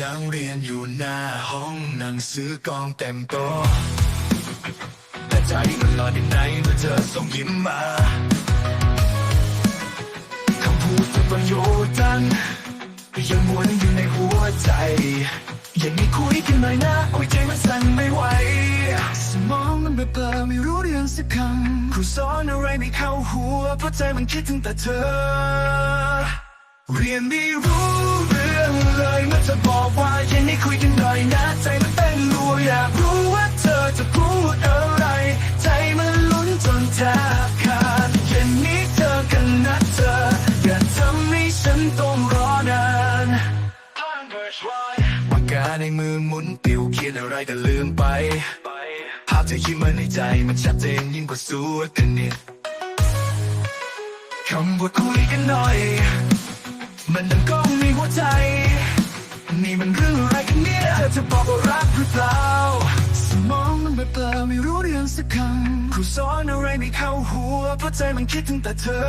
นั่งเรียนอยู่หน้าห้องหนังสือกองเต็มโต๊ะแต่ใจมันลอยไปไหนเมื่อเธอส่งยิ้มมาคำพูดทุกประโยชน์นั้นยังวนอยู่ในหัวใจอย่างนี้คุยกันหน่อยนะโอ้ยใจมันสั่นไม่ไหวสมองมันเบลอไม่รู้เรื่องสักคำครูสอนอะไรไม่เข้าหัวเพราะใจมันคิดถึงแต่เธอ เรียนไม่รู้เรื่อง เลยเมื่อเธอบอกว่าเย็นนี้คุยกันหน่อยนะ ใจมันเต้นรัวอยากรู้ว่าเธอจะพูดอะไร ใจมันลุ้นจนแทบขาดเย็นนี้เธอกันนะเธอ อย่าทำให้ฉันต้องรอนานปากกาในมือหมุนปิวเขียนอะไรแต่ลืมไป ภาพเธอยิ้มมาในใจมันชัดเจนยิ่งกว่าสูดกันนิดคำว่าคุยกันหน่อย มันดังก้องในหัวใจ นี่มันเรื่องอะไรกันเนี่ยเธอจะบอกว่ารักหรือเปล่า สมองมันเบลอๆไม่รู้เรื่องสักคำครูสอนอะไรไม่เข้าหัวเพราะใจมันคิดถึงแต่เธอ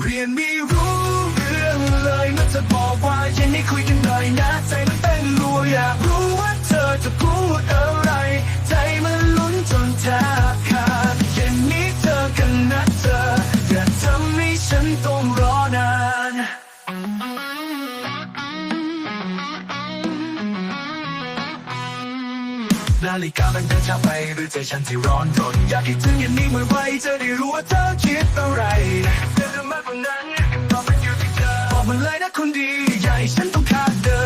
เรียนไม่รู้ นาฬิกามันเดินช้าไปหรือใจฉันที่ร้อนรนอยากคิดถึงอย่างนี้เมื่อไรจะได้รู้ว่าเธอคิดอะไรเธอจะมากกว่านั้นคำตอบมันอยู่ที่เธอบอกมันเลยนะคนดีอย่าให้ฉันต้องขาดเธอ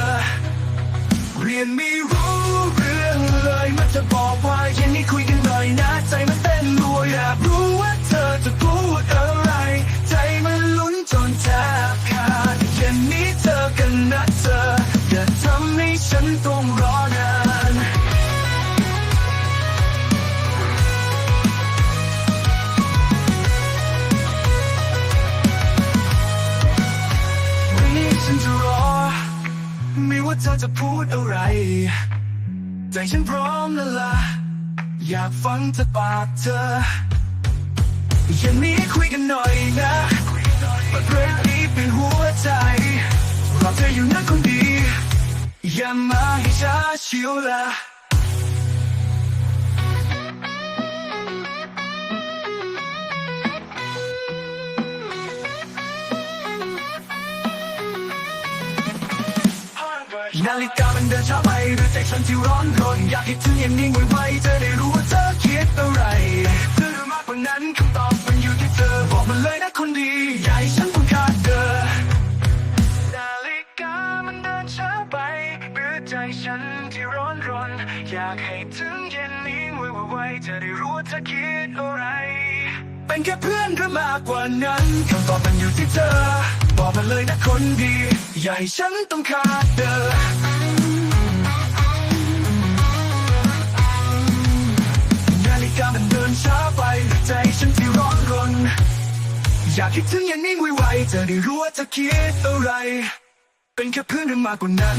เรียนไม่รู้เรื่องเลยมันจะบอกว่า ว่าเธอจะพูดอะไร ใจฉันพร้อมแล้วล่ะ อยากฟังจากปากเธออย่างนี้คุยกันหน่อยนะเปิดเพลงนี้เป็นหัวใจรอเธออยู่นะคนดี อย่ามาให้ช้าชิวละ นาฬิกามันเดินช้าไปหรือใจฉันที่ร้อนรนอยากให้ถึงอย่างนี้ไวๆจะได้รู้ว่าเธอคิดอะไรเธอรู้มากกว่านั้นคำตอบมันอยู่ที่เธอบอกมันเลยนะคนดีอย่าให้ฉันต้องขาดเธอนาฬิกามันเดินช้าไปหรือใจฉันที่ร้อนรนอยากให้ถึงเย็นนี้ไวๆจะได้รู้ว่าเธอคิดอะไร เป็นแค่เพื่อนหรือมากกว่านั้นคำตอบมันอยู่ที่เธอ บอกมาเลยนะคนดี อย่าให้ฉันต้องขาดเธอนาฬิกามันเดินช้าไปใจฉันที่ร้อนรน อยากคิดถึงอย่างนี้ไวๆจะได้รู้ว่าเธอคิดอะไร เป็นแค่เพื่อนหรือมากกว่านั้น